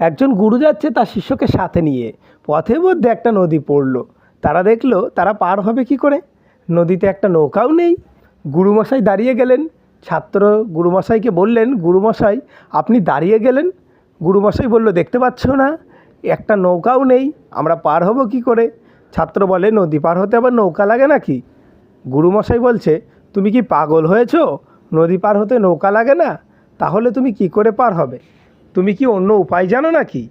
একজন গুরু যাচ্ছে তার শিষ্যকে সাথে নিয়ে। পথের মধ্যে একটা নদী পড়ল। তারা দেখল, তারা পার হবে কি করে? নদীতে একটা নৌকাও নেই। গুরুমশাই দাঁড়িয়ে গেলেন। ছাত্র গুরুমশাইকে বললেন, গুরুমশাই, আপনি দাঁড়িয়ে গেলেন? গুরুমশাই বলল, দেখতে পাচ্ছ না, একটা নৌকাও নেই। আমরা পার হব কি করে? ছাত্র বলে, নদী পার হতে আবার নৌকা লাগে নাকি? গুরুমশাই বলছে, তুমি কি পাগল হয়েছো? নদী পার হতে নৌকা লাগে না? তাহলে তুমি কি করে পার হবে? তুমি কি অন্য উপায় জানো নাকি?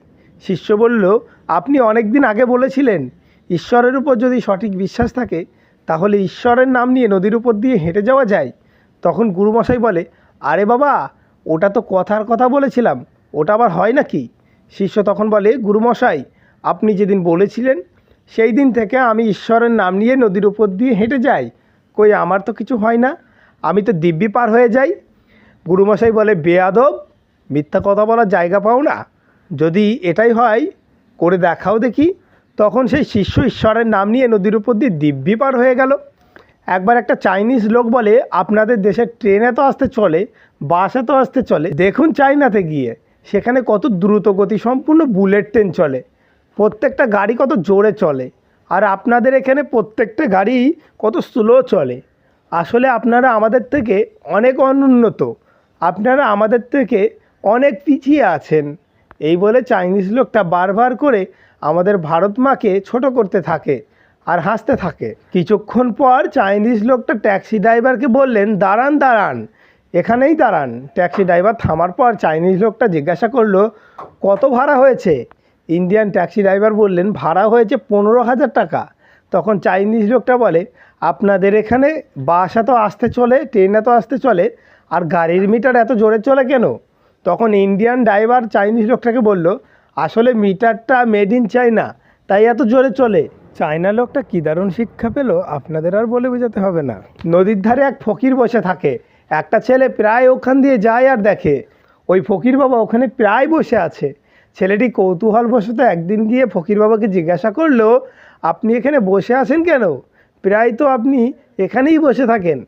শিষ্য বলল, আপনি অনেক দিন আগে বলেছিলেন, ঈশ্বরের উপর যদি সঠিক বিশ্বাস থাকে, তাহলে ঈশ্বরের নাম নিয়ে নদীর উপর দিয়ে হেঁটে যাওয়া যায়। তখন গুরুমশাই বলে, আরে বাবা, ওটা তো কথার কথা বলেছিলাম, ওটা আবার হয় নাকি? শিষ্য তখন বলে, গুরুমশাই, আপনি যেদিন বলেছিলেন, সেই দিন থেকে আমি ঈশ্বরের নাম নিয়ে নদীর উপর দিয়ে হেঁটে যাই। কই, আমার তো কিছু হয় না, আমি তো দিব্যি পার হয়ে যাই। গুরুমশাই বলে, বেয়াদব মিথ্যা কথা বলার জায়গা পাও না। যদি এটাই হয়, করে দেখাও দেখি। তখন সেই শিষ্য ঈশ্বরের নাম নিয়ে নদীর উপর দিয়ে দিব্যি পার হয়ে গেল। একবার একটা চাইনিজ লোক বলে, আপনাদের দেশের ট্রেনে তো আসতে চলে, বাসে তো আসতে চলে। দেখুন চাইনাতে গিয়ে, সেখানে কত দ্রুত গতি সম্পূর্ণ বুলেট ট্রেন চলে। প্রত্যেকটা গাড়ি কত জোরে চলে। আর আপনাদের এখানে প্রত্যেকটা গাড়ি কত স্লো চলে। আসলে আপনারা আমাদের থেকে অনেক অনুন্নত। আপনারা আমাদের থেকে অনেক পিছিয়ে আছেন। এই বলে চাইনিজ লোকটা বারবার করে আমাদের ভারত মাকে ছোট করতে থাকে আর হাসতে থাকে। কিছুক্ষণ পর চাইনিজ লোকটা ট্যাক্সি ড্রাইভারকে বললেন, দাঁড়ান দাঁড়ান, এখানেই দাঁড়ান। ট্যাক্সি ড্রাইভার থামার পর চাইনিজ লোকটা জিজ্ঞাসা করল, কত ভাড়া হয়েছে? ইন্ডিয়ান ট্যাক্সি ড্রাইভার বললেন, ভাড়া হয়েছে পনেরো হাজার টাকা। তখন চাইনিজ লোকটা বলে, আপনাদের এখানে বাস তো আসতে চলে, ট্রেনে তো আসতে চলে, আর গাড়ির মিটার এত জোরে চলে কেন? তখন ইন্ডিয়ান ড্রাইভার চাইনিজ লোকটাকে বলল আসলে মিটারটা মেড ইন চায়না তাই এত জোরে চলে। চায়না লোকটা কী দারুণ শিক্ষা পেল আপনাদের আর বলে বোঝাতে হবে না। নদীর ধারে এক ফকির বসে থাকে একটা ছেলে প্রায় ওখান দিয়ে যায় আর দেখে। ওই ফকির বাবা ওখানে প্রায় বসে আছে। ছেলেটি কৌতূহলবশত একদিন গিয়ে ফকির বাবাকে জিজ্ঞাসা করল আপনি এখানে বসে আছেন কেন? প্রায় তো আপনি এখানেই বসে থাকেন।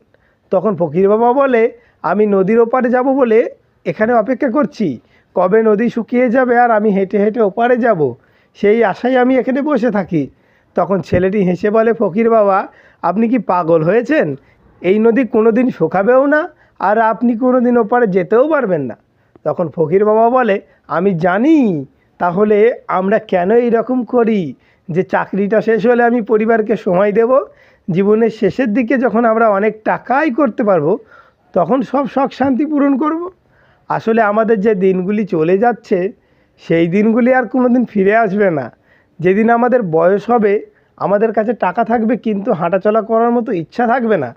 তখন ফকির বাবা বলে আমি নদীর ওপারে যাব বলে এখানে অপেক্ষা করছি, কবে নদী শুকিয়ে যাবে আর আমি হেঁটে হেঁটে ওপারে যাব? সেই আশায় আমি এখানে বসে থাকি। তখন ছেলেটি হেসে বলে, ফকির বাবা, আপনি কি পাগল হয়েছেন? এই নদী কোনো দিন শুকাবেও না আর আপনি কোনো দিন ওপারে যেতেও পারবেন না। তখন ফকির বাবা বলে, আমি জানি, তাহলে আমরা কেন এইরকম করি? যে চাকরিটা শেষ হলে আমি পরিবারকে সময় দেব, জীবনের শেষের দিকে যখন আমরা অনেক টাকাই করতে পারব, তখন সব শখ শান্তি পূরণ করব। আসলে আমাদের যে দিনগুলি চলে যাচ্ছে, সেই দিনগুলি আর কোনো দিন ফিরে আসবে না। যেদিন আমাদের বয়স হবে, আমাদের কাছে টাকা থাকবে কিন্তু হাঁটাচলা করার মতো ইচ্ছা থাকবে না।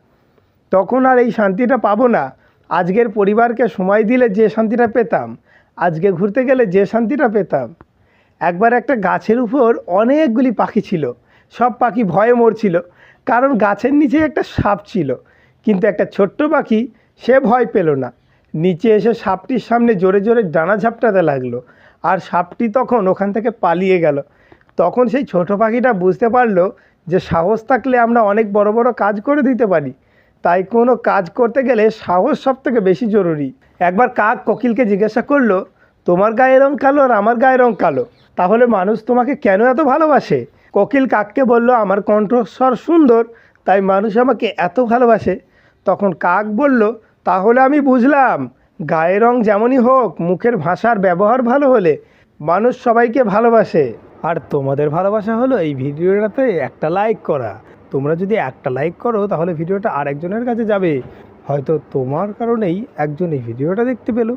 তখন আর এই শান্তিটা পাবো না। আজকের পরিবারকে সময় দিলে যে শান্তিটা পেতাম, আজকে ঘুরতে গেলে যে শান্তিটা পেতাম। একবার একটা গাছের উপর অনেকগুলি পাখি ছিল। সব পাখি ভয়ে মরছিল। কারণ গাছের নিচে একটা সাপ ছিল। কিন্তু একটা ছোট্ট পাখি সে ভয় পেল না। নিচে এসে সাপটির সামনে জোরে জোরে ডানা ঝাপটাতে লাগল। আর সাপটি তখন ওখান থেকে পালিয়ে গেল। তখন সেই ছোট পাখিটা বুঝতে পারল যে সাহস থাকলে আমরা অনেক বড় বড় কাজ করে দিতে পারি। তাই কোনো কাজ করতে গেলে সাহস সব থেকে বেশি জরুরি। একবার কাক কোকিলকে জিজ্ঞাসা করল, তোমার গায়ের রং কালো আর আমার গায়ের রং কালো? তাহলে মানুষ তোমাকে কেন এত ভালোবাসে? কোকিল কাককে বলল, আমার কণ্ঠস্বর সুন্দর, তাই মানুষ আমাকে এত ভালোবাসে। তখন কাক বলল তাহলে আমি বুঝলাম, গায়ের রং যেমনই হোক, মুখের ভাষার ব্যবহার ভালো হলে মানুষ সবাইকে ভালোবাসে। আর তোমাদের ভালোবাসা হলো এই ভিডিওটাতে একটা লাইক করা। তোমরা যদি একটা লাইক করো, তাহলে ভিডিওটা আরেকজনের কাছে যাবে। হয়তো তোমার কারণেই একজন এই ভিডিওটা দেখতে পেল।